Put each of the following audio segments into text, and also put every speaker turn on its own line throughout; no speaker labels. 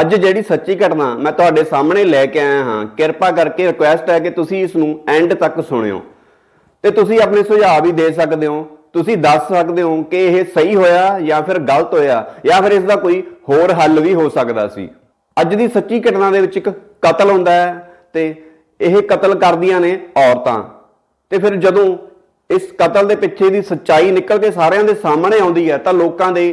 ਅੱਜ ਜਿਹੜੀ ਸੱਚੀ ਘਟਨਾ ਮੈਂ ਤੁਹਾਡੇ ਸਾਹਮਣੇ ਲੈ ਕੇ ਆਇਆ ਹਾਂ, ਕਿਰਪਾ ਕਰਕੇ ਰਿਕੁਐਸਟ ਹੈ ਕਿ ਤੁਸੀਂ ਇਸ ਨੂੰ ਐਂਡ ਤੱਕ ਸੁਣਿਓ। ਤੇ ਤੁਸੀਂ ਆਪਣੇ ਸੁਝਾਅ ਵੀ ਦੇ ਸਕਦੇ ਹੋ, ਤੁਸੀਂ ਦੱਸ ਸਕਦੇ ਹੋ ਕਿ ਇਹ ਸਹੀ ਹੋਇਆ ਜਾਂ ਫਿਰ ਗਲਤ ਹੋਇਆ, ਜਾਂ ਫਿਰ ਇਸ ਦਾ ਕੋਈ ਹੋਰ ਹੱਲ ਵੀ ਹੋ ਸਕਦਾ ਸੀ। ਅੱਜ ਦੀ ਸੱਚੀ ਘਟਨਾ ਦੇ ਵਿੱਚ ਇੱਕ ਕਤਲ ਹੁੰਦਾ ਹੈ ਤੇ ਇਹ ਕਤਲ ਕਰਦੀਆਂ ਨੇ ਔਰਤਾਂ। ਤੇ ਫਿਰ ਜਦੋਂ ਇਸ ਕਤਲ ਦੇ ਪਿੱਛੇ ਦੀ ਸੱਚਾਈ ਨਿਕਲ ਕੇ ਸਾਰਿਆਂ ਦੇ ਸਾਹਮਣੇ ਆਉਂਦੀ ਹੈ, ਤਾਂ ਲੋਕਾਂ ਦੇ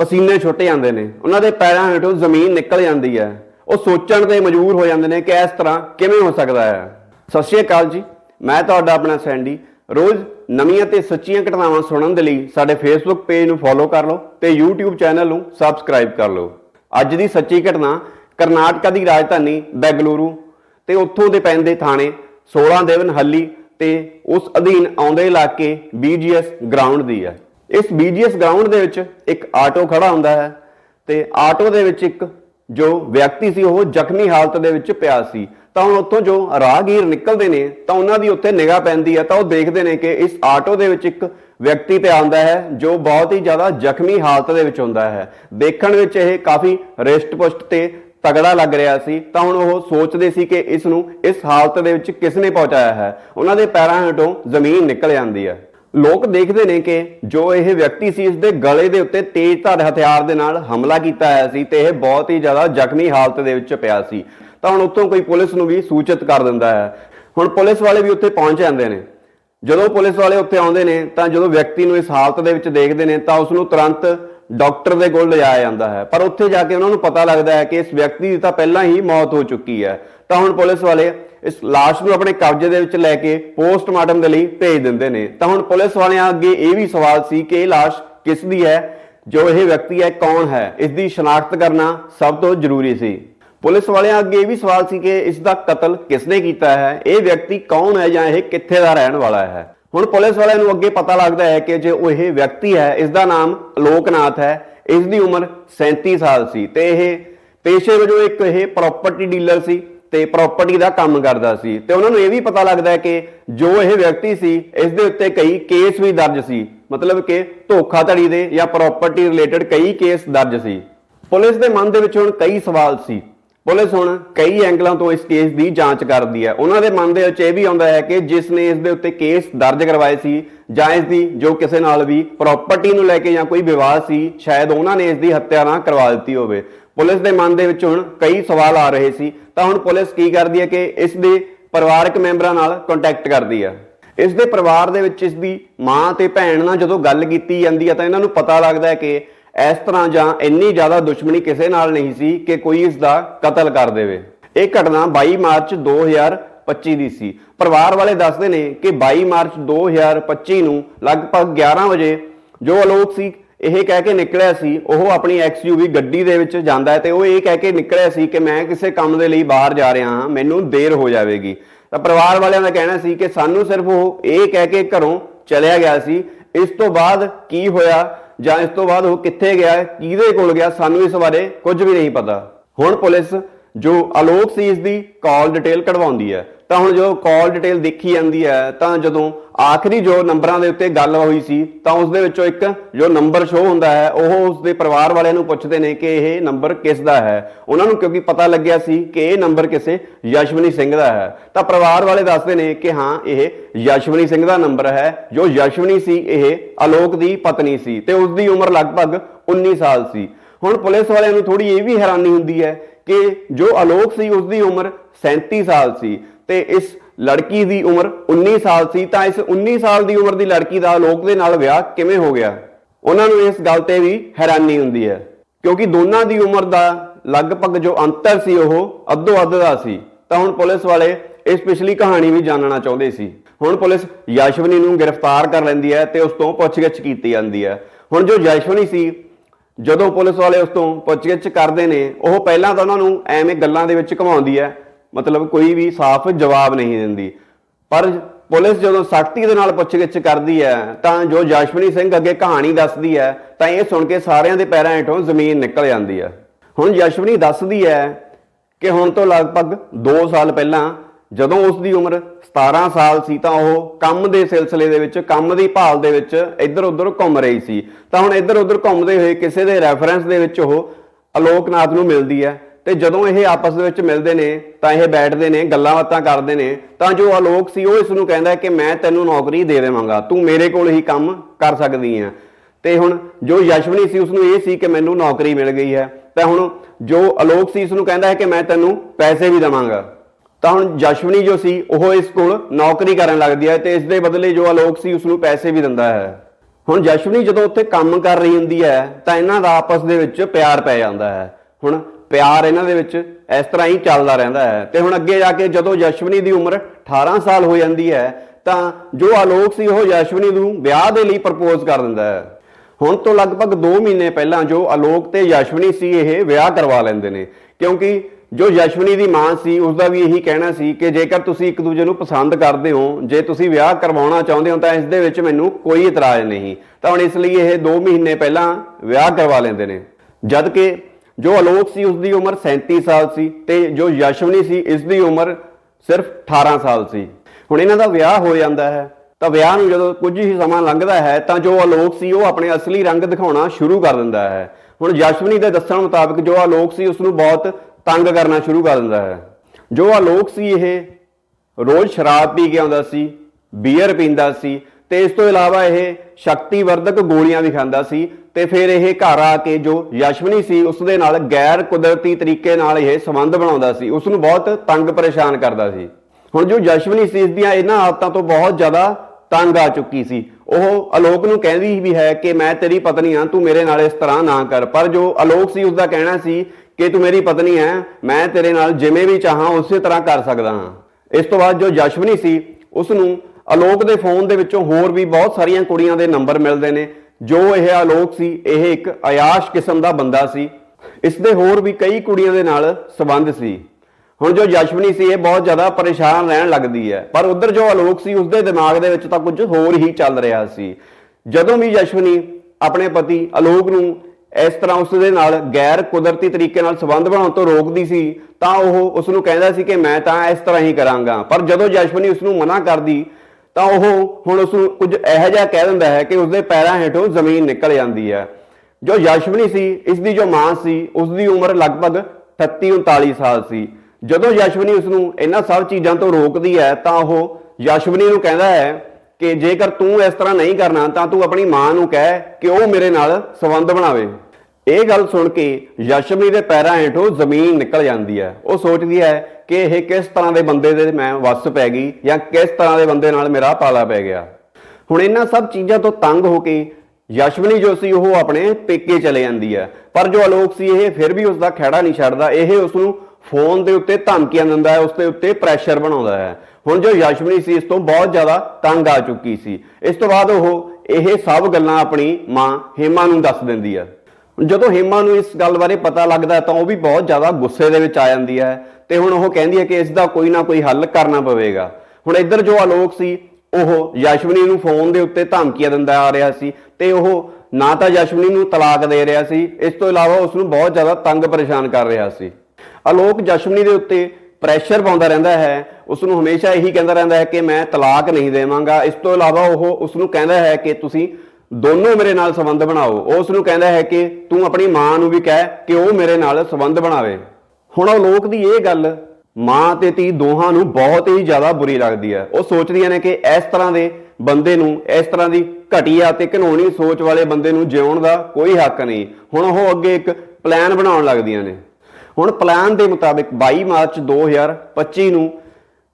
ਪਸੀਨੇ ਛੁੱਟ ਜਾਂਦੇ ਨੇ। ਉਹਨਾਂ ਦੇ ਪੈਰਾਂ ਹੇਠੋਂ ਜ਼ਮੀਨ ਨਿਕਲ ਜਾਂਦੀ ਹੈ। ਉਹ ਸੋਚਣ ਤੇ ਮਜਬੂਰ ਹੋ ਜਾਂਦੇ ਨੇ ਕਿ ਇਸ ਤਰ੍ਹਾਂ ਕਿਵੇਂ ਹੋ ਸਕਦਾ ਹੈ। ਸਤਿ ਸ਼੍ਰੀ ਅਕਾਲ ਜੀ। ਮੈਂ ਤੁਹਾਡਾ ਆਪਣਾ ਸੈਂਡੀ। ਰੋਜ਼ ਨਵੀਆਂ ਤੇ ਸੱਚੀਆਂ ਘਟਨਾਵਾਂ ਸੁਣਨ ਦੇ ਲਈ ਸਾਡੇ ਫੇਸਬੁੱਕ ਪੇਜ ਨੂੰ ਫੋਲੋ ਕਰ ਲਓ ਤੇ YouTube ਚੈਨਲ ਨੂੰ ਸਬਸਕ੍ਰਾਈਬ ਕਰ ਲਓ। ਅੱਜ ਦੀ ਸੱਚੀ ਘਟਨਾ ਕਰਨਾਟਕਾ ਦੀ ਰਾਜਧਾਨੀ ਬੈਂਗਲੁਰੂ ਤੇ ਉੱਥੋਂ ਦੇ ਪੈਂਦੇ ਥਾਣੇ 16 ਦੇਵਨ ਹੱਲੀ ਤੇ ਉਸ ਅਧੀਨ ਆਉਂਦੇ ਇਲਾਕੇ BGS ਗਰਾਊਂਡ ਦੀ ਹੈ। ਇਸ BGS ਗਰਾਊਂਡ ਦੇ ਵਿੱਚ ਇੱਕ ਆਟੋ ਖੜਾ ਹੁੰਦਾ ਹੈ ਤੇ ਆਟੋ ਦੇ ਵਿੱਚ ਇੱਕ ਜੋ ਵਿਅਕਤੀ ਸੀ, ਉਹ ਜ਼ਖਮੀ ਹਾਲਤ ਦੇ ਵਿੱਚ ਪਿਆ ਸੀ। ਤਾਂ ਹੁਣ ਉੱਥੋਂ ਜੋ ਰਾਹਗੀਰ ਨਿਕਲਦੇ ਨੇ, ਤਾਂ ਉਹਨਾਂ ਦੀ ਉੱਥੇ ਨਿਗਾਹ ਪੈਂਦੀ ਹੈ। ਤਾਂ ਉਹ ਦੇਖਦੇ ਨੇ ਕਿ ਇਸ ਆਟੋ ਦੇ ਵਿੱਚ ਇੱਕ ਵਿਅਕਤੀ ਪਿਆ ਹੁੰਦਾ ਹੈ, ਜੋ ਬਹੁਤ ਹੀ ਜ਼ਿਆਦਾ ਜ਼ਖਮੀ ਹਾਲਤ ਦੇ ਵਿੱਚ ਹੁੰਦਾ ਹੈ। ਦੇਖਣ ਵਿੱਚ ਇਹ ਕਾਫੀ ਰਿਸ਼ਟ-ਪੁਸ਼ਟ ਤੇ ਤਗੜਾ ਲੱਗ ਰਿਹਾ ਸੀ। ਤਾਂ ਹੁਣ ਉਹ ਸੋਚਦੇ ਸੀ ਕਿ ਇਸ ਨੂੰ ਇਸ ਹਾਲਤ ਦੇ ਵਿੱਚ ਕਿਸ ਨੇ ਪਹੁੰਚਾਇਆ ਹੈ। ਉਹਨਾਂ ਦੇ ਪੈਰਾਂ ਹੇਠੋਂ ਜ਼ਮੀਨ ਨਿਕਲ ਜਾਂਦੀ ਹੈ। ਲੋਕ ਦੇਖਦੇ ਨੇ ਕਿ ਜੋ ਇਹ ਵਿਅਕਤੀ ਸੀ, ਇਸ ਦੇ ਗਲੇ ਦੇ ਉੱਤੇ ਤੇਜ਼ਧਾਰ ਹਥਿਆਰ ਦੇ ਨਾਲ ਹਮਲਾ ਕੀਤਾ ਹੋਇਆ ਸੀ ਤੇ ਇਹ ਬਹੁਤ ਹੀ ਜ਼ਿਆਦਾ ਜ਼ਖਮੀ ਹਾਲਤ ਦੇ ਵਿੱਚ ਪਿਆ ਸੀ। ਤਾਂ ਹੁਣ ਉੱਥੋਂ ਕੋਈ ਪੁਲਿਸ ਨੂੰ ਵੀ ਸੂਚਿਤ ਕਰ ਦਿੰਦਾ ਹੈ। ਹੁਣ ਪੁਲਿਸ ਵਾਲੇ ਵੀ ਉੱਥੇ ਪਹੁੰਚ ਜਾਂਦੇ ਨੇ। ਜਦੋਂ ਪੁਲਿਸ ਵਾਲੇ ਉੱਥੇ ਆਉਂਦੇ ਨੇ, ਤਾਂ ਜਦੋਂ ਵਿਅਕਤੀ ਨੂੰ ਇਸ ਹਾਲਤ ਦੇ ਵਿੱਚ ਦੇਖਦੇ ਨੇ, ਤਾਂ ਉਸ ਨੂੰ ਤੁਰੰਤ ਡਾਕਟਰ ਦੇ ਕੋਲ ਲਿਜਾਇਆ ਜਾਂਦਾ ਹੈ। ਪਰ ਉੱਥੇ ਜਾ ਕੇ ਉਹਨਾਂ ਨੂੰ ਪਤਾ ਲੱਗਦਾ ਹੈ ਕਿ ਇਸ ਵਿਅਕਤੀ ਦੀ ਤਾਂ ਪਹਿਲਾਂ ਹੀ ਮੌਤ ਹੋ ਚੁੱਕੀ ਹੈ। ਤਾਂ ਹੁਣ ਪੁਲਿਸ ਵਾਲੇ ਇਸ ਲਾਸ਼ ਨੂੰ ਆਪਣੇ ਕਬਜ਼ੇ ਦੇ ਵਿੱਚ ਲੈ ਕੇ ਪੋਸਟਮਾਰਟਮ ਦੇ ਲਈ ਭੇਜ ਦਿੰਦੇ ਨੇ। ਤਾਂ ਹੁਣ ਪੁਲਿਸ ਵਾਲਿਆਂ ਅੱਗੇ ਇਹ ਵੀ ਸਵਾਲ ਸੀ ਕਿ ਇਹ ਲਾਸ਼ ਕਿਸ ਦੀ ਹੈ, ਜੋ ਇਹ ਵਿਅਕਤੀ ਹੈ, ਕੌਣ ਹੈ? ਇਸ ਦੀ ਸ਼ਨਾਖਤ ਕਰਨਾ ਸਭ ਤੋਂ ਜ਼ਰੂਰੀ ਸੀ। ਪੁਲਿਸ ਵਾਲਿਆਂ ਅੱਗੇ ਇਹ ਵੀ ਸਵਾਲ ਸੀ ਕਿ ਇਸ ਦਾ ਕਤਲ ਕਿਸਨੇ ਕੀਤਾ ਹੈ? ਇਹ ਵਿਅਕਤੀ ਕੌਣ ਹੈ ਜਾਂ ਇਹ ਕਿੱਥੇ ਦਾ ਰਹਿਣ ਵਾਲਾ ਹੈ? ਹੁਣ ਪੁਲਿਸ ਵਾਲਿਆਂ ਨੂੰ ਅੱਗੇ ਪਤਾ ਲੱਗਦਾ ਹੈ ਕਿ ਜੇ ਉਹ ਇਹ ਵਿਅਕਤੀ ਹੈ, ਇਸ ਦਾ ਨਾਮ ਅਲੋਕਨਾਥ ਹੈ, ਇਸ ਦੀ ਉਮਰ 37 ਸਾਲ ਸੀ ਤੇ ਇਹ ਪੇਸ਼ੇ ਵਜੋਂ ਇੱਕ ਇਹ ਪ੍ਰਾਪਰਟੀ ਡੀਲਰ ਸੀ ਤੇ ਪ੍ਰਾਪਰਟੀ ਦਾ ਕੰਮ ਕਰਦਾ ਸੀ। ਤੇ ਉਹਨਾਂ ਨੂੰ ਇਹ ਵੀ ਪਤਾ ਲੱਗਦਾ ਹੈ ਕਿ ਜੋ ਇਹ ਵਿਅਕਤੀ ਸੀ, ਇਸ ਦੇ ਉੱਤੇ ਕਈ ਕੇਸ ਵੀ ਦਰਜ ਸੀ। ਮਤਲਬ ਕਿ ਧੋਖਾਧੜੀ ਦੇ ਜਾਂ ਪ੍ਰਾਪਰਟੀ ਰਿਲੇਟਡ ਕਈ ਕੇਸ ਦਰਜ ਸੀ। ਪੁਲਿਸ ਦੇ ਮਨ ਦੇ ਵਿੱਚ ਹੁਣ ਕਈ ਸਵਾਲ ਸੀ। ਪੁਲਿਸ ਹੁਣ ਕਈ ਐਂਗਲਾਂ ਤੋਂ ਇਸ ਕੇਸ ਦੀ ਜਾਂਚ ਕਰਦੀ ਹੈ। ਉਹਨਾਂ ਦੇ ਮਨ ਦੇ ਵਿੱਚ ਇਹ ਵੀ ਆਉਂਦਾ ਹੈ ਕਿ ਜਿਸ ਨੇ ਇਸ ਦੇ ਉੱਤੇ ਕੇਸ ਦਰਜ ਕਰਵਾਏ ਸੀ ਜਾਂ ਇਸ ਦੀ ਜੋ ਕਿਸੇ ਨਾਲ ਵੀ ਪ੍ਰਾਪਰਟੀ ਨੂੰ ਲੈ ਕੇ ਜਾਂ ਕੋਈ ਵਿਵਾਦ ਸੀ, ਸ਼ਾਇਦ ਉਹਨਾਂ ਨੇ ਇਸ ਦੀ ਹੱਤਿਆ ਨਾ ਕਰਵਾ ਦਿੱਤੀ ਹੋਵੇ। ਪੁਲਿਸ ਦੇ ਮਨ ਦੇ ਵਿੱਚ ਹੁਣ ਕਈ ਸਵਾਲ ਆ ਰਹੇ ਸੀ। ਤਾਂ ਹੁਣ ਪੁਲਿਸ ਕੀ ਕਰਦੀ ਹੈ ਕਿ ਇਸ ਦੇ ਪਰਿਵਾਰਕ ਮੈਂਬਰਾਂ ਨਾਲ ਕੰਟੈਕਟ ਕਰਦੀ ਹੈ। ਇਸ ਦੇ ਪਰਿਵਾਰ ਦੇ ਵਿੱਚ ਇਸ ਦੀ ਮਾਂ ਤੇ ਭੈਣ ਨਾਲ ਜਦੋਂ ਗੱਲ ਕੀਤੀ ਜਾਂਦੀ ਹੈ ਤਾਂ ਇਹਨਾਂ ਨੂੰ ਪਤਾ ਲੱਗਦਾ ਹੈ ਕਿ ਇਸ ਤਰ੍ਹਾਂ ਜਾਂ ਇੰਨੀ ਜ਼ਿਆਦਾ ਦੁਸ਼ਮਣੀ ਕਿਸੇ ਨਾਲ ਨਹੀਂ ਸੀ ਕਿ ਕੋਈ ਇਸ ਦਾ ਕਤਲ ਕਰ ਦੇਵੇ। ਇਹ ਘਟਨਾ 22 ਮਾਰਚ 2025 ਦੀ ਸੀ। ਪਰਿਵਾਰ ਵਾਲੇ ਦੱਸਦੇ ਨੇ ਕਿ 22 ਮਾਰਚ 2025 ਨੂੰ ਲਗਭਗ 11 ਵਜੇ ਜੋ ਅਲੋਕ ਸੀ, ਇਹ ਕਹਿ ਕੇ ਨਿਕਲਿਆ ਸੀ, ਉਹ ਆਪਣੀ ਐਕਸਯੂਵੀ ਗੱਡੀ ਦੇ ਵਿੱਚ ਜਾਂਦਾ ਹੈ ਤੇ ਉਹ ਇਹ ਕਹਿ ਕੇ ਨਿਕਲਿਆ ਸੀ ਕਿ ਮੈਂ ਕਿਸੇ ਕੰਮ ਦੇ ਲਈ ਬਾਹਰ ਜਾ ਰਿਹਾ ਹਾਂ, ਮੈਨੂੰ ਦੇਰ ਹੋ ਜਾਵੇਗੀ। ਤਾਂ ਪਰਿਵਾਰ ਵਾਲਿਆਂ ਦਾ ਕਹਿਣਾ ਸੀ ਕਿ ਸਾਨੂੰ ਸਿਰਫ ਉਹ ਇਹ ਕਹਿ ਕੇ ਘਰੋਂ ਚਲਿਆ ਗਿਆ ਸੀ। ਇਸ ਤੋਂ ਬਾਅਦ ਕੀ ਹੋਇਆ? ਜਾਂ ਇਸ ਤੋਂ ਬਾਅਦ ਉਹ ਕਿੱਥੇ ਗਿਆ, ਕਿਹਦੇ ਕੋਲ ਗਿਆ, ਸਾਨੂੰ ਇਸ ਬਾਰੇ ਕੁਝ ਵੀ ਨਹੀਂ ਪਤਾ। ਹੁਣ ਪੁਲਿਸ ਜੋ ਆਲੋਕ ਸੀ, ਇਸ ਦੀ ਕਾਲ ਡਿਟੇਲ ਕਢਵਾਉਂਦੀ ਹੈ। ਤਾਂ ਹੁਣ ਜੋ ਕਾਲ ਡਿਟੇਲ ਦੇਖੀ ਜਾਂਦੀ ਹੈ, ਤਾਂ ਜਦੋਂ ਆਖਰੀ ਜੋ ਨੰਬਰਾਂ ਦੇ ਉੱਤੇ ਗੱਲ ਹੋਈ ਸੀ, ਤਾਂ ਉਸ ਦੇ ਵਿੱਚੋਂ ਇੱਕ ਜੋ ਨੰਬਰ ਸ਼ੋ ਹੁੰਦਾ ਹੈ, ਉਹ ਉਸ ਦੇ ਪਰਿਵਾਰ ਵਾਲਿਆਂ ਨੂੰ ਪੁੱਛਦੇ ਨੇ ਕਿ ਇਹ ਨੰਬਰ ਕਿਸ ਦਾ ਹੈ। ਉਹਨਾਂ ਨੂੰ ਕਿਉਂਕਿ ਪਤਾ ਲੱਗਿਆ ਸੀ ਕਿ ਇਹ ਨੰਬਰ ਕਿਸੇ ਯਸ਼ਵਨੀ ਸਿੰਘ ਦਾ ਹੈ। ਤਾਂ ਪਰਿਵਾਰ ਵਾਲੇ ਦੱਸਦੇ ਨੇ ਕਿ ਹਾਂ, ਇਹ ਯਸ਼ਵਨੀ ਸਿੰਘ ਦਾ ਨੰਬਰ ਹੈ। ਜੋ ਯਸ਼ਵਨੀ ਸੀ, ਇਹ ਅਲੋਕ ਦੀ ਪਤਨੀ ਸੀ ਤੇ ਉਸ ਦੀ ਉਮਰ ਲਗਭਗ 19 ਸਾਲ ਸੀ। ਹੁਣ ਪੁਲਿਸ ਵਾਲਿਆਂ ਨੂੰ ਥੋੜੀ ਇਹ ਵੀ ਹੈਰਾਨੀ ਹੁੰਦੀ ਹੈ ਕਿ ਜੋ ਅਲੋਕ ਸੀ, ਉਸ ਦੀ ਉਮਰ 37 ਸਾਲ ਸੀ। ਤੇ ਇਸ ਲੜਕੀ ਦੀ ਉਮਰ 19 ਸਾਲ ਸੀ, ਤਾਂ ਇਸ 19 ਸਾਲ ਦੀ ਉਮਰ ਦੀ ਲੜਕੀ ਦਾ ਲੋਕ ਦੇ ਨਾਲ ਵਿਆਹ ਕਿਵੇਂ ਹੋ ਗਿਆ? ਉਹਨਾਂ ਨੂੰ ਇਸ ਗੱਲ ਤੇ ਵੀ ਹੈਰਾਨੀ ਹੁੰਦੀ ਹੈ, ਕਿਉਂਕਿ ਦੋਨਾਂ ਦੀ ਉਮਰ ਦਾ ਲਗਭਗ ਜੋ ਅੰਤਰ ਸੀ ਉਹ ਅੱਧੋ ਅੱਧ ਦਾ ਸੀ। ਤਾਂ ਹੁਣ ਪੁਲਿਸ ਵਾਲੇ ਇਸ ਪਿਛਲੀ ਕਹਾਣੀ ਵੀ ਜਾਣਨਾ ਚਾਹੁੰਦੇ ਸੀ। ਹੁਣ ਪੁਲਿਸ ਯਸ਼ਵਨੀ ਨੂੰ ਗ੍ਰਿਫਤਾਰ ਕਰ ਲੈਂਦੀ ਹੈ ਤੇ ਉਸ ਤੋਂ ਪੁੱਛਗਿੱਛ ਕੀਤੀ ਜਾਂਦੀ ਹੈ। ਹੁਣ ਜੋ ਯਸ਼ਵਨੀ ਸੀ, ਜਦੋਂ ਪੁਲਿਸ ਵਾਲੇ ਉਸ ਤੋਂ ਪੁੱਛਗਿੱਛ ਕਰਦੇ ਨੇ, ਉਹ ਪਹਿਲਾਂ ਤਾਂ ਉਹਨਾਂ ਨੂੰ ਐਵੇਂ ਗੱਲਾਂ ਦੇ ਵਿੱਚ ਘਮਾਉਂਦੀ ਹੈ ਮਤਲਬ ਕੋਈ ਵੀ ਸਾਫ਼ ਜਵਾਬ ਨਹੀਂ ਦਿੰਦੀ। ਪਰ ਪੁਲਿਸ ਜਦੋਂ ਸਖਤੀ ਦੇ ਨਾਲ ਪੁੱਛਗਿੱਛ ਕਰਦੀ ਹੈ, ਤਾਂ ਜੋ ਜਸ਼ਵਨੀ ਸਿੰਘ ਅੱਗੇ ਕਹਾਣੀ ਦੱਸਦੀ ਹੈ, ਤਾਂ ਇਹ ਸੁਣ ਕੇ ਸਾਰਿਆਂ ਦੇ ਪੈਰਾਂ ਹੇਠੋਂ ਜ਼ਮੀਨ ਨਿਕਲ ਜਾਂਦੀ ਹੈ। ਹੁਣ ਜਸ਼ਵਨੀ ਦੱਸਦੀ ਹੈ ਕਿ ਹੁਣ ਤੋਂ ਲਗਭਗ 2 ਸਾਲ ਪਹਿਲਾਂ ਜਦੋਂ ਉਸ ਦੀ ਉਮਰ 17 ਸਾਲ ਸੀ, ਤਾਂ ਉਹ ਕੰਮ ਦੇ ਸਿਲਸਿਲੇ ਦੇ ਵਿੱਚ, ਕੰਮ ਦੀ ਭਾਲ ਦੇ ਵਿੱਚ ਇੱਧਰ ਉੱਧਰ ਘੁੰਮ ਰਹੀ ਸੀ। ਤਾਂ ਹੁਣ ਇੱਧਰ ਉੱਧਰ ਘੁੰਮਦੇ ਹੋਏ ਕਿਸੇ ਦੇ ਰੈਫਰੈਂਸ ਦੇ ਵਿੱਚ ਉਹ ਅਲੋਕਨਾਥ ਨੂੰ ਮਿਲਦੀ ਹੈ। ਤੇ ਜਦੋਂ ਇਹ ਆਪਸ ਦੇ ਵਿੱਚ ਮਿਲਦੇ ਨੇ, ਤਾਂ ਇਹ ਬੈਠਦੇ ਨੇ, ਗੱਲਾਂ ਬਾਤਾਂ ਕਰਦੇ ਨੇ, ਤਾਂ ਜੋ ਆਲੋਕ ਸੀ, ਉਹ ਇਸ ਨੂੰ ਕਹਿੰਦਾ ਕਿ ਮੈਂ ਤੈਨੂੰ ਨੌਕਰੀ ਦੇ ਦੇਵਾਂਗਾ। ਤੂੰ ਮੇਰੇ ਕੋਲ ਹੀ ਕੰਮ ਕਰ ਸਕਦੀ ਹੈ। ਤੇ ਹੁਣ ਜੋ ਯਸ਼ਵਨੀ ਸੀ ਉਸ ਨੂੰ ਇਹ ਸੀ ਕਿ ਮੈਨੂੰ ਨੌਕਰੀ ਮਿਲ ਗਈ ਹੈ। ਤਾਂ ਹੁਣ ਜੋ ਆਲੋਕ ਸੀ ਇਸ ਨੂੰ ਕਹਿੰਦਾ ਹੈ ਕਿ ਮੈਂ ਤੈਨੂੰ ਪੈਸੇ ਵੀ ਦੇਵਾਂਗਾ। ਤਾਂ ਹੁਣ ਯਸ਼ਵਨੀ ਜੋ ਸੀ, ਉਹ ਇਸ ਕੋਲ ਨੌਕਰੀ ਕਰਨ ਲੱਗਦੀ ਹੈ ਤੇ ਇਸ ਦੇ ਬਦਲੇ ਜੋ ਆਲੋਕ ਸੀ ਉਸ ਨੂੰ ਪੈਸੇ ਵੀ ਦਿੰਦਾ ਹੈ। ਹੁਣ ਯਸ਼ਵਨੀ ਜਦੋਂ ਉੱਥੇ ਕੰਮ ਕਰ ਰਹੀ ਹੁੰਦੀ ਹੈ, ਤਾਂ ਇਹਨਾਂ ਦਾ ਆਪਸ ਦੇ ਵਿੱਚ ਪਿਆਰ ਪੈ ਜਾਂਦਾ ਹੈ। ਹੁਣ ਪਿਆਰ ਇਹਨਾਂ ਦੇ ਵਿੱਚ ਇਸ ਤਰ੍ਹਾਂ ਹੀ ਚੱਲਦਾ ਰਹਿੰਦਾ ਹੈ। ਤੇ ਹੁਣ ਅੱਗੇ ਜਾ ਕੇ ਜਦੋਂ ਯਸ਼ਵਨੀ ਦੀ ਉਮਰ 18 ਸਾਲ ਹੋ ਜਾਂਦੀ ਹੈ, ਤਾਂ ਜੋ ਆਲੋਕ ਸੀ ਉਹ ਯਸ਼ਵਨੀ ਨੂੰ ਵਿਆਹ ਦੇ ਲਈ ਪ੍ਰਪੋਜ਼ ਕਰ ਦਿੰਦਾ ਹੈ। ਹੁਣ ਤੋਂ ਲਗਭਗ 2 ਮਹੀਨੇ ਪਹਿਲਾਂ ਜੋ ਆਲੋਕ ਤੇ ਯਸ਼ਵਨੀ ਸੀ, ਇਹ ਵਿਆਹ ਕਰਵਾ ਲੈਂਦੇ ਨੇ। ਕਿਉਂਕਿ ਜੋ ਯਸ਼ਵਨੀ ਦੀ ਮਾਂ ਸੀ ਉਸ ਦਾ ਵੀ ਇਹੀ ਕਹਿਣਾ ਸੀ ਕਿ ਜੇਕਰ ਤੁਸੀਂ ਇੱਕ ਦੂਜੇ ਨੂੰ ਪਸੰਦ ਕਰਦੇ ਹੋ, ਜੇ ਤੁਸੀਂ ਵਿਆਹ ਕਰਵਾਉਣਾ ਚਾਹੁੰਦੇ ਹੋ, ਤਾਂ ਇਸ ਦੇ ਵਿੱਚ ਮੈਨੂੰ ਕੋਈ ਇਤਰਾਜ਼ ਨਹੀਂ। ਤਾਂ ਹੁਣ ਇਸ ਲਈ ਇਹ 2 ਮਹੀਨੇ ਪਹਿਲਾਂ ਵਿਆਹ ਕਰਵਾ ਲੈਂਦੇ ਨੇ। ਜਦ ਕਿ ਜੋ ਅਲੋਕ ਸੀ ਉਸ ਦੀ ਉਮਰ 37 ਸਾਲ ਸੀ ਤੇ ਜੋ ਯਸ਼ਵਨੀ ਸੀ ਇਸ ਦੀ ਉਮਰ ਸਿਰਫ 18 ਸਾਲ ਸੀ। ਹੁਣ ਇਹਨਾਂ ਦਾ ਵਿਆਹ ਹੋ ਜਾਂਦਾ ਹੈ। ਤਾਂ ਵਿਆਹ ਨੂੰ ਜਦੋਂ ਕੁਝ ਹੀ ਸਮਾਂ ਲੰਘਦਾ ਹੈ, ਤਾਂ ਜੋ ਅਲੋਕ ਸੀ, ਉਹ ਆਪਣੇ ਅਸਲੀ ਰੰਗ ਦਿਖਾਉਣਾ ਸ਼ੁਰੂ ਕਰ ਦਿੰਦਾ ਹੈ। ਹੁਣ ਯਸ਼ਵਨੀ ਦੇ ਦੱਸਣ ਮੁਤਾਬਕ ਜੋ ਅਲੋਕ ਸੀ ਉਸ ਨੂੰ ਬਹੁਤ ਤੰਗ ਕਰਨਾ ਸ਼ੁਰੂ ਕਰ ਦਿੰਦਾ ਹੈ। ਜੋ ਅਲੋਕ ਸੀ, ਇਹ ਰੋਜ਼ ਸ਼ਰਾਬ ਪੀ ਕੇ ਆਉਂਦਾ ਸੀ, ਬੀਅਰ ਪੀਂਦਾ ਸੀ ਤੇ ਇਸ ਤੋਂ ਇਲਾਵਾ ਇਹ ਸ਼ਕਤੀਵਰਧਕ ਗੋਲੀਆਂ ਵੀ ਖਾਂਦਾ ਸੀ ਤੇ ਫਿਰ ਇਹ ਘਰ ਆ ਕੇ ਜੋ ਯਸ਼ਵਨੀ ਸੀ ਉਸ ਦੇ ਨਾਲ ਗੈਰ ਕੁਦਰਤੀ ਤਰੀਕੇ ਨਾਲ ਇਹ ਸੰਬੰਧ ਬਣਾਉਂਦਾ ਸੀ। ਉਸ ਨੂੰ ਬਹੁਤ ਤੰਗ ਪਰੇਸ਼ਾਨ ਕਰਦਾ ਸੀ। ਹੁਣ ਜੋ ਯਸ਼ਵਨੀ ਸੀ, ਇਸ ਦੀਆਂ ਇਹਨਾਂ ਆਦਤਾਂ ਤੋਂ ਬਹੁਤ ਜ਼ਿਆਦਾ ਤੰਗ ਆ ਚੁੱਕੀ ਸੀ। ਉਹ ਅਲੋਕ ਨੂੰ ਕਹਿੰਦੀ ਵੀ ਹੈ ਕਿ ਮੈਂ ਤੇਰੀ ਪਤਨੀ ਹਾਂ ਤੂੰ ਮੇਰੇ ਨਾਲ ਇਸ ਤਰ੍ਹਾਂ ਨਾ ਕਰ। ਪਰ ਜੋ ਅਲੋਕ ਸੀ ਉਸ ਦਾ ਕਹਿਣਾ ਸੀ ਕਿ ਤੂੰ ਮੇਰੀ ਪਤਨੀ ਹੈ ਮੈਂ ਤੇਰੇ ਨਾਲ ਜਿਵੇਂ ਵੀ ਚਾਹਾਂ, ਉਸੇ ਤਰ੍ਹਾਂ ਕਰ ਸਕਦਾ ਹਾਂ ਇਸ ਤੋਂ ਬਾਅਦ ਜੋ ਯਸ਼ਵਨੀ ਸੀ ਉਸ ਨੂੰ ਅਲੋਕ ਦੇ ਫੋਨ ਦੇ ਵਿੱਚੋਂ ਹੋਰ ਵੀ ਬਹੁਤ ਸਾਰੀਆਂ ਕੁੜੀਆਂ ਦੇ ਨੰਬਰ ਮਿਲਦੇ ਨੇ। ਜੋ ਇਹ ਅਲੋਕ ਸੀ, ਇਹ ਇੱਕ ਆਯਾਸ਼ ਕਿਸਮ ਦਾ ਬੰਦਾ ਸੀ। ਇਸ ਦੇ ਹੋਰ ਵੀ ਕਈ ਕੁੜੀਆਂ ਦੇ ਨਾਲ ਸੰਬੰਧ ਸੀ। ਹੁਣ ਜੋ ਯਸ਼ਵਨੀ ਸੀ, ਇਹ ਬਹੁਤ ਜ਼ਿਆਦਾ ਪਰੇਸ਼ਾਨ ਰਹਿਣ ਲੱਗਦੀ ਹੈ। ਪਰ ਉਧਰ ਜੋ ਅਲੋਕ ਸੀ, ਉਸਦੇ ਦਿਮਾਗ ਦੇ ਵਿੱਚ ਤਾਂ ਕੁਝ ਹੋਰ ਹੀ ਚੱਲ ਰਿਹਾ ਸੀ। ਜਦੋਂ ਵੀ ਯਸ਼ਵਨੀ ਆਪਣੇ ਪਤੀ ਅਲੋਕ ਨੂੰ ਇਸ ਤਰ੍ਹਾਂ ਉਸ ਦੇ ਨਾਲ ਗੈਰ ਕੁਦਰਤੀ ਤਰੀਕੇ ਨਾਲ ਸੰਬੰਧ ਬਣਾਉਣ ਤੋਂ ਰੋਕਦੀ ਸੀ, ਤਾਂ ਉਹ ਉਸ ਨੂੰ ਕਹਿੰਦਾ ਸੀ ਕਿ ਮੈਂ ਤਾਂ ਇਸ ਤਰ੍ਹਾਂ ਹੀ ਕਰਾਂਗਾ। ਪਰ ਜਦੋਂ ਯਸ਼ਵਨੀ ਉਸ ਨੂੰ ਮਨਾ ਕਰਦੀ ਤਾਂ ਉਹ ਹੁਣ ਉਸ ਨੂੰ ਕੁਝ ਇਹੋ ਜਿਹਾ ਕਹਿ ਦਿੰਦਾ ਹੈ ਕਿ ਉਸਦੇ ਪੈਰਾਂ ਹੇਠੋਂ ਜ਼ਮੀਨ ਨਿਕਲ ਜਾਂਦੀ ਹੈ। ਜੋ ਯਸ਼ਵਨੀ ਸੀ ਇਸ ਦੀ ਜੋ ਮਾਂ ਸੀ ਉਸ ਦੀ ਉਮਰ ਲਗਭਗ 38 39 ਸਾਲ ਸੀ। ਜਦੋਂ ਯਸ਼ਵਨੀ ਉਸ ਨੂੰ ਇਹਨਾਂ ਸਭ ਚੀਜ਼ਾਂ ਤੋਂ ਰੋਕਦੀ ਹੈ, ਤਾਂ ਉਹ ਯਸ਼ਵਨੀ ਨੂੰ ਕਹਿੰਦਾ ਹੈ ਕਿ ਜੇਕਰ ਤੂੰ ਇਸ ਤਰ੍ਹਾਂ ਨਹੀਂ ਕਰਨਾ, ਤਾਂ ਤੂੰ ਆਪਣੀ ਮਾਂ ਨੂੰ ਕਹਿ ਕਿ ਉਹ ਮੇਰੇ ਨਾਲ ਸੰਬੰਧ ਬਣਾਵੇ। ਇਹ ਗੱਲ ਸੁਣ ਕੇ ਯਸ਼ਵਨੀ ਦੇ ਪੈਰਾਂ ਹੇਠੋਂ ਜ਼ਮੀਨ ਨਿਕਲ ਜਾਂਦੀ ਹੈ। ਉਹ ਸੋਚਦੀ ਹੈ ਕਿ ਇਹ ਕਿਸ ਤਰ੍ਹਾਂ ਦੇ ਬੰਦੇ ਦੇ ਮੈਂ ਵੱਸ ਪੈ ਗਈ ਜਾਂ ਕਿਸ ਤਰ੍ਹਾਂ ਦੇ ਬੰਦੇ ਨਾਲ ਮੇਰਾ ਪਾਲਾ ਪੈ ਗਿਆ। ਹੁਣ ਇਹਨਾਂ ਸਭ ਚੀਜ਼ਾਂ ਤੋਂ ਤੰਗ ਹੋ ਕੇ ਯਸ਼ਵਨੀ ਜੋ ਸੀ ਉਹ ਆਪਣੇ ਪੇਕੇ ਚਲੇ ਜਾਂਦੀ ਹੈ। ਪਰ ਜੋ ਅਲੋਕ ਸੀ ਇਹ ਫਿਰ ਵੀ ਉਸ ਦਾ ਖਹਿੜਾ ਨਹੀਂ ਛੱਡਦਾ। ਇਹ ਉਸ ਨੂੰ ਫੋਨ ਦੇ ਉੱਤੇ ਧਮਕੀਆਂ ਦਿੰਦਾ ਹੈ ਉਸ ਦੇ ਉੱਤੇ ਪ੍ਰੈਸ਼ਰ ਬਣਾਉਂਦਾ ਹੈ। ਹੁਣ ਜੋ ਯਸ਼ਵਨੀ ਸੀ ਇਸ ਤੋਂ ਬਹੁਤ ਜ਼ਿਆਦਾ ਤੰਗ ਆ ਚੁੱਕੀ ਸੀ। ਇਸ ਤੋਂ ਬਾਅਦ ਉਹ ਇਹ ਸਭ ਗੱਲਾਂ ਆਪਣੀ ਮਾਂ ਹੇਮਾ ਨੂੰ ਦੱਸ ਦਿੰਦੀ ਹੈ। ਜਦੋਂ ਹੇਮਾ ਨੂੰ ਇਸ ਗੱਲ ਬਾਰੇ ਪਤਾ ਲੱਗਦਾ ਤਾਂ ਉਹ ਵੀ ਬਹੁਤ ਜ਼ਿਆਦਾ ਗੁੱਸੇ ਦੇ ਵਿੱਚ ਆ ਜਾਂਦੀ ਹੈ ਤੇ ਹੁਣ ਉਹ ਕਹਿੰਦੀ ਹੈ ਕਿ ਇਸ ਦਾ ਕੋਈ ਨਾ ਕੋਈ ਹੱਲ ਕਰਨਾ ਪਵੇਗਾ। ਹੁਣ ਇੱਧਰ ਜੋ ਆਲੋਕ ਸੀ, ਉਹ ਯਸ਼ਵਨੀ ਨੂੰ ਫੋਨ ਦੇ ਉੱਤੇ ਧਮਕੀਆਂ ਦਿੰਦਾ ਆ ਰਿਹਾ ਸੀ ਤੇ ਉਹ ਨਾ ਤਾਂ ਯਸ਼ਵਨੀ ਨੂੰ ਤਲਾਕ ਦੇ ਰਿਹਾ ਸੀ, ਇਸ ਤੋਂ ਇਲਾਵਾ ਉਸ ਨੂੰ ਬਹੁਤ ਜ਼ਿਆਦਾ ਤੰਗ ਪਰੇਸ਼ਾਨ ਕਰ ਰਿਹਾ ਸੀ। ਅਲੋਕ ਯਸ਼ਵਨੀ ਦੇ ਉੱਤੇ ਪ੍ਰੈਸ਼ਰ ਪਾਉਂਦਾ ਰਹਿੰਦਾ ਹੈ, ਉਸ ਨੂੰ ਹਮੇਸ਼ਾ ਇਹੀ ਕਹਿੰਦਾ ਰਹਿੰਦਾ ਹੈ ਕਿ ਮੈਂ ਤਲਾਕ ਨਹੀਂ ਦੇਵਾਂਗਾ, ਇਸ ਤੋਂ ਇਲਾਵਾ ਉਹ ਉਸ ਨੂੰ ਕਹਿੰਦਾ ਹੈ ਕਿ ਤੁਸੀਂ ਦੋਨੋਂ ਮੇਰੇ ਨਾਲ ਸੰਬੰਧ ਬਣਾਓ। ਉਹ ਉਸ ਨੂੰ ਕਹਿੰਦਾ ਹੈ ਕਿ ਤੂੰ ਆਪਣੀ ਮਾਂ ਨੂੰ ਵੀ ਕਹਿ ਕਿ ਉਹ ਮੇਰੇ ਨਾਲ ਸੰਬੰਧ ਬਣਾਵੇ। ਹੁਣ ਉਹ ਲੋਕ ਦੀ ਇਹ ਗੱਲ, ਮਾਂ ਤੇ ਧੀ ਦੋਹਾਂ ਨੂੰ ਬਹੁਤ ਹੀ ਜ਼ਿਆਦਾ ਬੁਰੀ ਲੱਗਦੀ ਹੈ। ਉਹ ਸੋਚਦੀਆਂ ਨੇ ਕਿ ਇਸ ਤਰ੍ਹਾਂ ਦੇ ਬੰਦੇ ਨੂੰ, ਇਸ ਤਰ੍ਹਾਂ ਦੀ ਘਟੀਆ ਤੇ ਘਿਨੌਣੀ ਸੋਚ ਵਾਲੇ ਬੰਦੇ ਨੂੰ ਜਿਉਣ ਦਾ ਕੋਈ ਹੱਕ ਨਹੀਂ। ਹੁਣ ਉਹ ਅੱਗੇ ਇੱਕ ਪਲਾਨ ਬਣਾਉਣ ਲੱਗਦੀਆਂ ਨੇ। ਹੁਣ ਪਲਾਨ ਦੇ ਮੁਤਾਬਿਕ 22 ਮਾਰਚ 2025 ਨੂੰ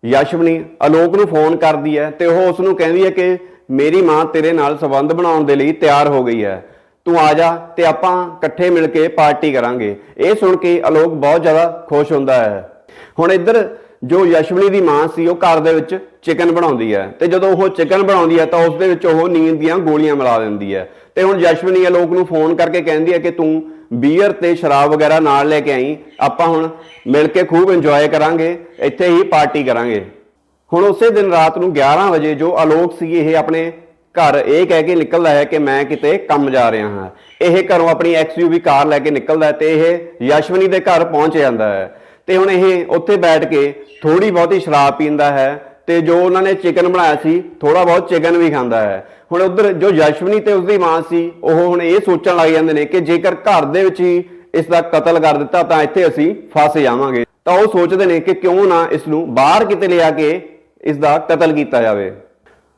ਯਸ਼ਵਨੀ ਅਲੋਕ ਨੂੰ ਫੋਨ ਕਰਦੀ ਹੈ ਤੇ ਉਹ ਉਸ ਨੂੰ ਕਹਿੰਦੀ ਹੈ ਕਿ ਮੇਰੀ ਮਾਂ ਤੇਰੇ ਨਾਲ ਸੰਬੰਧ ਬਣਾਉਣ ਦੇ ਲਈ ਤਿਆਰ ਹੋ ਗਈ ਹੈ। ਤੂੰ ਆ ਜਾ ਤੇ ਆਪਾਂ ਇਕੱਠੇ ਮਿਲ ਕੇ ਪਾਰਟੀ ਕਰਾਂਗੇ। ਇਹ ਸੁਣ ਕੇ ਅਲੋਕ ਬਹੁਤ ਜ਼ਿਆਦਾ ਖੁਸ਼ ਹੁੰਦਾ ਹੈ। ਹੁਣ ਇੱਧਰ ਜੋ ਯਸ਼ਵਨੀ ਦੀ ਮਾਂ ਸੀ, ਉਹ ਘਰ ਦੇ ਵਿੱਚ ਚਿਕਨ ਬਣਾਉਂਦੀ ਹੈ ਤੇ ਜਦੋਂ ਉਹ ਚਿਕਨ ਬਣਾਉਂਦੀ ਹੈ ਤਾਂ ਉਸ ਦੇ ਵਿੱਚ ਉਹ ਨੀਂਦ ਦੀਆਂ ਗੋਲੀਆਂ ਮਿਲਾ ਦਿੰਦੀ ਹੈ। ਤੇ ਹੁਣ ਯਸ਼ਵਨੀ ਅਲੋਕ ਨੂੰ ਫੋਨ ਕਰਕੇ ਕਹਿੰਦੀ ਹੈ ਕਿ ਤੂੰ ਬੀਅਰ ਤੇ ਸ਼ਰਾਬ ਵਗੈਰਾ ਨਾਲ ਲੈ ਕੇ ਆਈ। ਆਪਾਂ ਹੁਣ ਮਿਲ ਕੇ ਖੂਬ ਇੰਜੋਏ ਕਰਾਂਗੇ, ਇੱਥੇ ਹੀ ਪਾਰਟੀ ਕਰਾਂਗੇ। ਹੁਣ ਉਸੇ ਦਿਨ ਰਾਤ ਨੂੰ 11 ਵਜੇ ਜੋ ਅਲੋਕ ਸੀ, ਇਹ ਆਪਣੇ ਘਰ ਇਹ ਕਹਿ ਕੇ ਨਿਕਲਦਾ ਹੈ ਕਿ ਮੈਂ ਕਿਤੇ ਕੰਮ ਜਾ ਰਿਹਾ ਹਾਂ। ਇਹ ਘਰੋਂ ਆਪਣੀ ਐਕਸਯੂਵੀ ਕਾਰ ਲੈ ਕੇ ਨਿਕਲਦਾ ਹੈ ਤੇ ਇਹ ਯਸ਼ਵਨੀ ਦੇ ਘਰ ਪਹੁੰਚ ਜਾਂਦਾ ਹੈ। ਤੇ ਹੁਣ ਇਹ ਉੱਥੇ ਬੈਠ ਕੇ ਥੋੜੀ ਬਹੁਤੀ ਸ਼ਰਾਬ ਪੀਂਦਾ ਹੈ ਤੇ ਜੋ ਉਹਨਾਂ ਨੇ ਚਿਕਨ ਬਣਾਇਆ ਸੀ ਥੋੜਾ ਬਹੁਤ ਚਿਕਨ ਵੀ ਖਾਂਦਾ ਹੈ। ਹੁਣ ਉਧਰ ਜੋ ਯਸ਼ਵਨੀ ਤੇ ਉਸਦੀ ਮਾਂ ਸੀ, ਉਹ ਹੁਣ ਇਹ ਸੋਚਣ ਲੱਗ ਜਾਂਦੇ ਨੇ ਕਿ ਜੇਕਰ ਘਰ ਦੇ ਵਿੱਚ ਹੀ ਇਸ ਦਾ ਕਤਲ ਕਰ ਦਿੱਤਾ ਤਾਂ ਇੱਥੇ ਅਸੀਂ ਫਸ ਜਾਵਾਂਗੇ। ਤਾਂ ਉਹ ਸੋਚਦੇ ਨੇ ਕਿ ਕਿਉਂ ਨਾ ਇਸ ਨੂੰ ਬਾਹਰ ਕਿਤੇ ਲਿਆ ਕੇ ਇਸ ਦਾ ਕਤਲ ਕੀਤਾ ਜਾਵੇ।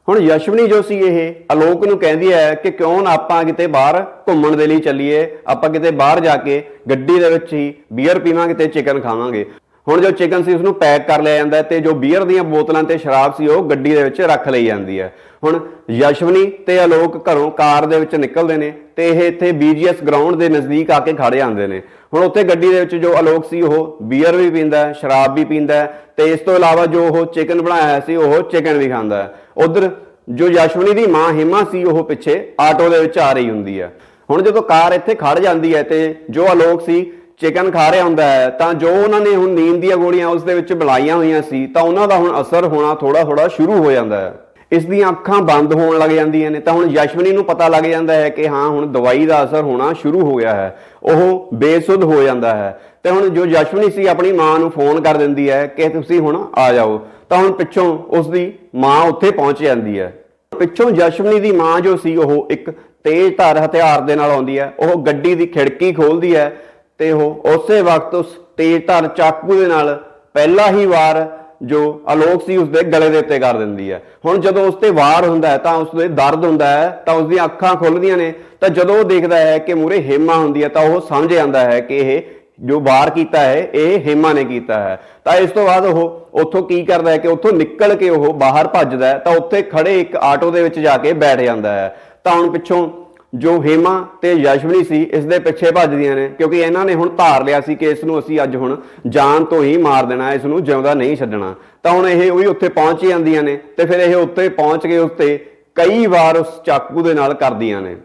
ਹੁਣ ਯਸ਼ਵਨੀ ਜੋ ਸੀ ਇਹ, ਅਲੋਕ ਨੂੰ ਕਹਿੰਦੀ ਹੈ ਕਿ ਕਿਉਂ ਨਾ ਆਪਾਂ ਕਿਤੇ ਬਾਹਰ ਘੁੰਮਣ ਦੇ ਲਈ ਚੱਲੀਏ, ਆਪਾਂ ਕਿਤੇ ਬਾਹਰ ਜਾ ਕੇ ਗੱਡੀ ਦੇ ਵਿੱਚ ਹੀ ਬੀਅਰ ਪੀਵਾਂਗੇ ਤੇ ਚਿਕਨ ਖਾਵਾਂਗੇ। ਹੁਣ ਜੋ ਚਿਕਨ ਸੀ ਉਸ ਨੂੰ ਪੈਕ ਕਰ ਲਿਆ ਜਾਂਦਾ ਹੈ ਤੇ ਜੋ ਬੀਅਰ ਦੀਆਂ ਬੋਤਲਾਂ ਤੇ ਸ਼ਰਾਬ ਸੀ ਉਹ ਗੱਡੀ ਦੇ ਵਿੱਚ ਰੱਖ ਲਈ ਜਾਂਦੀ ਹੈ। ਹੁਣ ਯਸ਼ਵਨੀ ਤੇ ਅਲੋਕ ਘਰੋਂ ਕਾਰ ਦੇ ਵਿੱਚ ਨਿਕਲਦੇ ਨੇ ਤੇ ਇਹ ਇੱਥੇ ਬੀਜੀਐਸ ਗਰਾਊਂਡ ਦੇ ਨਜ਼ਦੀਕ ਆ ਕੇ ਖੜ ਜਾਂਦੇ ਨੇ। ਹੁਣ ਉੱਥੇ ਗੱਡੀ ਦੇ ਵਿੱਚ ਜੋ ਅਲੋਕ ਸੀ, ਉਹ ਬੀਅਰ ਵੀ ਪੀਂਦਾ ਹੈ, ਸ਼ਰਾਬ ਵੀ ਪੀਂਦਾ ਹੈ ਤੇ ਇਸ ਤੋਂ ਇਲਾਵਾ ਜੋ ਉਹ ਚਿਕਨ ਬਣਾਇਆ ਹੋਇਆ ਸੀ, ਉਹ ਚਿਕਨ ਵੀ ਖਾਂਦਾ ਹੈ। ਉਧਰ ਜੋ ਯਸ਼ਵਨੀ ਦੀ ਮਾਂ ਹਿਮਾ ਸੀ, ਉਹ ਪਿੱਛੇ ਆਟੋ ਦੇ ਵਿੱਚ ਆ ਰਹੀ ਹੁੰਦੀ ਹੈ। ਹੁਣ ਜਦੋਂ ਕਾਰ ਇੱਥੇ ਖੜ ਜਾਂਦੀ ਹੈ ਤੇ ਜੋ ਅਲੋਕ ਸੀ ਚਿਕਨ ਖਾ ਰਿਹਾ ਹੁੰਦਾ ਹੈ, ਤਾਂ ਜੋ ਉਹਨਾਂ ਨੇ ਹੁਣ ਨੀਂਦ ਦੀਆਂ ਗੋਲੀਆਂ ਉਸ ਦੇ ਵਿੱਚ ਬੁਲਾਈਆਂ ਹੋਈਆਂ ਸੀ, ਤਾਂ ਉਹਨਾਂ ਦਾ ਹੁਣ ਅਸਰ ਹੋਣਾ ਥੋੜਾ ਥੋੜਾ ਸ਼ੁਰੂ ਹੋ ਜਾਂਦਾ ਹੈ। ਇਸ ਦੀਆਂ ਅੱਖਾਂ ਬੰਦ ਹੋਣ ਲੱਗ ਜਾਂਦੀਆਂ ਨੇ ਤਾਂ ਹੁਣ ਯਸ਼ਵਨੀ ਨੂੰ ਪਤਾ ਲੱਗ ਜਾਂਦਾ ਹੈ ਕਿ ਹਾਂ, ਹੁਣ ਦਵਾਈ ਦਾ ਅਸਰ ਹੋਣਾ ਸ਼ੁਰੂ ਹੋ ਗਿਆ ਹੈ। ਉਹ ਬੇਸੁੱਧ ਹੋ ਜਾਂਦਾ ਹੈ। ਤੇ ਹੁਣ ਜੋ ਯਸ਼ਵਨੀ ਸੀ, ਆਪਣੀ ਮਾਂ ਨੂੰ ਫੋਨ ਕਰ ਦਿੰਦੀ ਹੈ ਕਿ ਤੁਸੀਂ ਹੁਣ ਆ ਜਾਓ। ਤਾਂ ਹੁਣ ਪਿੱਛੋਂ ਉਸ ਦੀ ਮਾਂ ਉੱਥੇ ਪਹੁੰਚ ਜਾਂਦੀ ਹੈ। ਪਿੱਛੋਂ ਯਸ਼ਵਨੀ ਦੀ ਮਾਂ ਜੋ ਸੀ, ਉਹ ਇੱਕ ਤੇਜ਼ ਧਾਰ ਹਥਿਆਰ ਦੇ ਨਾਲ ਆਉਂਦੀ ਹੈ। ਉਹ ਗੱਡੀ ਦੀ ਖਿੜਕੀ ਖੋਲਦੀ ਹੈ ਤੇ ਉਹ ਉਸੇ ਵਕਤ ਉਸ ਤੇਜ਼ ਧਾਰ ਚਾਕੂ ਦੇ ਨਾਲ ਪਹਿਲਾ ਹੀ ਵਾਰ ਜੋ ਅਲੋਕ ਸੀ ਉਸਦੇ ਗਲੇ ਦੇ ਉੱਤੇ ਕਰ ਦਿੰਦੀ ਹੈ। ਹੁਣ ਜਦੋਂ ਉਸ ਤੇ ਵਾਰ ਹੁੰਦਾ ਹੈ ਤਾਂ ਉਸ ਦੇ ਦਰਦ ਹੁੰਦਾ ਹੈ, ਤਾਂ ਉਸ ਦੀਆਂ ਅੱਖਾਂ ਖੁੱਲਦੀਆਂ ਨੇ, ਤਾਂ ਜਦੋਂ ਉਹ ਦੇਖਦਾ ਹੈ ਕਿ ਮੂਰੇ ਹੇਮਾ ਹੁੰਦੀ ਹੈ, ਤਾਂ ਉਹ ਸਮਝ ਜਾਂਦਾ ਹੈ ਕਿ ਇਹ ਜੋ ਵਾਰ ਕੀਤਾ ਹੈ, ਇਹ ਹੇਮਾ ਨੇ ਕੀਤਾ ਹੈ। ਤਾਂ ਇਸ ਤੋਂ ਬਾਅਦ ਉਹ ਉੱਥੋਂ ਕੀ ਕਰਦਾ ਹੈ ਕਿ ਉੱਥੋਂ ਨਿਕਲ ਕੇ ਉਹ ਬਾਹਰ ਭੱਜਦਾ ਹੈ, ਤਾਂ ਉੱਥੇ ਖੜੇ ਇੱਕ ਆਟੋ ਦੇ ਵਿੱਚ ਜਾ ਕੇ ਬੈਠ ਜਾਂਦਾ ਹੈ। ਤਾਂ ਹੁਣ ਪਿੱਛੋਂ ਜੋ ਹੇਮਾ ਤੇ ਯਸ਼ਵਨੀ ਸੀ, ਇਸ ਦੇ ਪਿੱਛੇ ਭੱਜਦੀਆਂ ਨੇ, ਕਿਉਂਕਿ ਇਹਨਾਂ ਨੇ ਹੁਣ ਧਾਰ ਲਿਆ ਸੀ ਕਿ ਇਸ ਨੂੰ ਅਸੀਂ ਅੱਜ ਹੁਣ ਜਾਨ ਤੋਂ ਹੀ ਮਾਰ ਦੇਣਾ, ਇਸ ਨੂੰ ਜਿਉਂਦਾ ਨਹੀਂ ਛੱਡਣਾ। ਤਾਂ ਹੁਣ ਇਹ ਵੀ ਉੱਥੇ ਪਹੁੰਚ ਜਾਂਦੀਆਂ ਨੇ ਤੇ ਫਿਰ ਇਹ ਉੱਤੇ ਪਹੁੰਚ ਕੇ ਉੱਤੇ ਕਈ ਵਾਰ ਉਸ ਚਾਕੂ ਦੇ ਨਾਲ ਕਰਦੀਆਂ ਨੇ।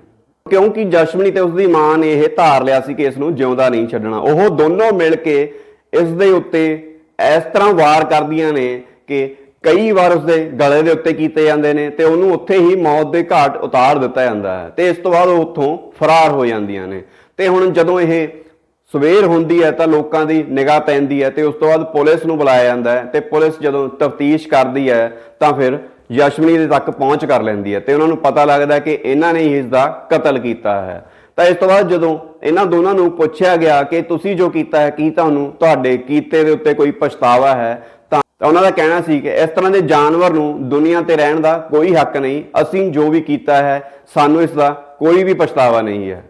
ਕਿਉਂਕਿ ਜਸ਼ਮਨੀ ਤੇ ਉਸਦੀ ਮਾਂ ਨੇ ਇਹ ਧਾਰ ਲਿਆ ਸੀ ਕਿ ਇਸ ਨੂੰ ਜਿਉਂਦਾ ਨਹੀਂ ਛੱਡਣਾ। ਉਹ ਦੋਨੋਂ ਮਿਲ ਕੇ ਇਸ ਦੇ ਉੱਤੇ ਇਸ ਤਰ੍ਹਾਂ ਵਾਰ ਕਰਦੀਆਂ ਨੇ ਕਿ ਕਈ ਵਾਰ ਉਸਦੇ ਗਲੇ ਦੇ ਉੱਤੇ ਕੀਤੇ ਜਾਂਦੇ ਨੇ ਤੇ ਉਹਨੂੰ ਉੱਥੇ ਹੀ ਮੌਤ ਦੇ ਘਾਟ ਉਤਾਰ ਦਿੱਤਾ ਜਾਂਦਾ ਹੈ ਤੇ ਇਸ ਤੋਂ ਬਾਅਦ ਉਹ ਉੱਥੋਂ ਫਰਾਰ ਹੋ ਜਾਂਦੀਆਂ ਨੇ। ਤੇ ਹੁਣ ਜਦੋਂ ਇਹ ਸਵੇਰ ਹੁੰਦੀ ਹੈ ਤਾਂ ਲੋਕਾਂ ਦੀ ਨਿਗਾਹ ਪੈਂਦੀ ਹੈ ਤੇ ਉਸ ਤੋਂ ਬਾਅਦ ਪੁਲਿਸ ਨੂੰ ਬੁਲਾਇਆ ਜਾਂਦਾ ਹੈ ਤੇ ਪੁਲਿਸ ਜਦੋਂ ਤਫਤੀਸ਼ ਕਰਦੀ ਹੈ ਤਾਂ ਫਿਰ ਯਸ਼ਮਨੀ ਦੇ ਤੱਕ ਪਹੁੰਚ ਕਰ ਲੈਂਦੀ ਹੈ ਤੇ ਉਹਨਾਂ ਨੂੰ ਪਤਾ ਲੱਗਦਾ ਕਿ ਇਹਨਾਂ ਨੇ ਹੀ ਇਸ ਦਾ ਕਤਲ ਕੀਤਾ ਹੈ। ਤਾਂ ਇਸ ਤੋਂ ਬਾਅਦ ਜਦੋਂ ਇਹਨਾਂ ਦੋਨਾਂ ਨੂੰ ਪੁੱਛਿਆ ਗਿਆ ਕਿ ਤੁਸੀਂ ਜੋ ਕੀਤਾ ਹੈ ਕੀ ਤੁਹਾਨੂੰ ਤੁਹਾਡੇ ਕੀਤੇ ਦੇ ਉੱਤੇ ਕੋਈ ਪਛਤਾਵਾ ਹੈ ਤਾਂ ਉਹਨਾਂ ਦਾ ਕਹਿਣਾ ਸੀ ਕਿ ਇਸ ਤਰ੍ਹਾਂ ਦੇ ਜਾਨਵਰ ਨੂੰ ਦੁਨੀਆ ਤੇ ਰਹਿਣ ਦਾ ਕੋਈ ਹੱਕ ਨਹੀਂ, ਅਸੀਂ ਜੋ ਵੀ ਕੀਤਾ ਹੈ, ਸਾਨੂੰ ਇਸ ਦਾ ਕੋਈ ਵੀ ਪਛਤਾਵਾ ਨਹੀਂ ਹੈ।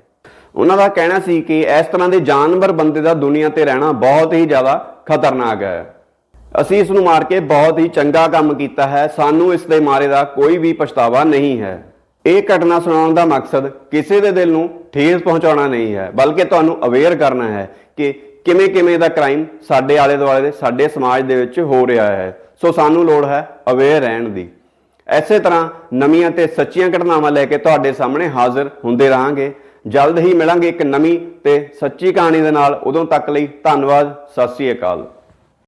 ਉਹਨਾਂ ਦਾ ਕਹਿਣਾ ਸੀ ਕਿ ਇਸ ਤਰ੍ਹਾਂ ਦੇ ਜਾਨਵਰ ਬੰਦੇ ਦਾ ਦੁਨੀਆ ਤੇ ਰਹਿਣਾ ਬਹੁਤ ਹੀ ਜ਼ਿਆਦਾ ਖਤਰਨਾਕ ਹੈ। ਅਸੀਂ ਇਸ ਨੂੰ ਮਾਰ ਕੇ ਬਹੁਤ ਹੀ ਚੰਗਾ ਕੰਮ ਕੀਤਾ ਹੈ, ਸਾਨੂੰ ਇਸ ਦੇ ਮਾਰੇ ਦਾ ਕੋਈ ਵੀ ਪਛਤਾਵਾ ਨਹੀਂ ਹੈ। ਇਹ ਘਟਨਾ ਸੁਣਾਉਣ ਦਾ ਮਕਸਦ ਕਿਸੇ ਦੇ ਦਿਲ ਨੂੰ ਠੇਸ ਪਹੁੰਚਾਉਣਾ ਨਹੀਂ ਹੈ, ਬਲਕਿ ਤੁਹਾਨੂੰ ਅਵੇਅਰ ਕਰਨਾ ਹੈ ਕਿ ਕਿਵੇਂ ਕਿਵੇਂ ਦਾ ਕ੍ਰਾਈਮ ਸਾਡੇ ਆਲੇ ਦੁਆਲੇ ਦੇ, ਸਾਡੇ ਸਮਾਜ ਦੇ ਵਿੱਚ ਹੋ ਰਿਹਾ ਹੈ। ਸੋ ਸਾਨੂੰ ਲੋੜ ਹੈ ਅਵੇਅਰ ਰਹਿਣ ਦੀ। ਐਸੇ ਤਰ੍ਹਾਂ ਨਵੀਆਂ ਤੇ ਸੱਚੀਆਂ ਘਟਨਾਵਾਂ ਲੈ ਕੇ ਤੁਹਾਡੇ ਸਾਹਮਣੇ ਹਾਜ਼ਰ ਹੁੰਦੇ ਰਹਾਂਗੇ। ਜਲਦ ਹੀ ਮਿਲਾਂਗੇ ਇੱਕ ਨਵੀਂ ਤੇ ਸੱਚੀ ਕਹਾਣੀ ਦੇ ਨਾਲ। ਉਦੋਂ ਤੱਕ ਲਈ ਧੰਨਵਾਦ। ਸਤਿ ਸ੍ਰੀ ਅਕਾਲ।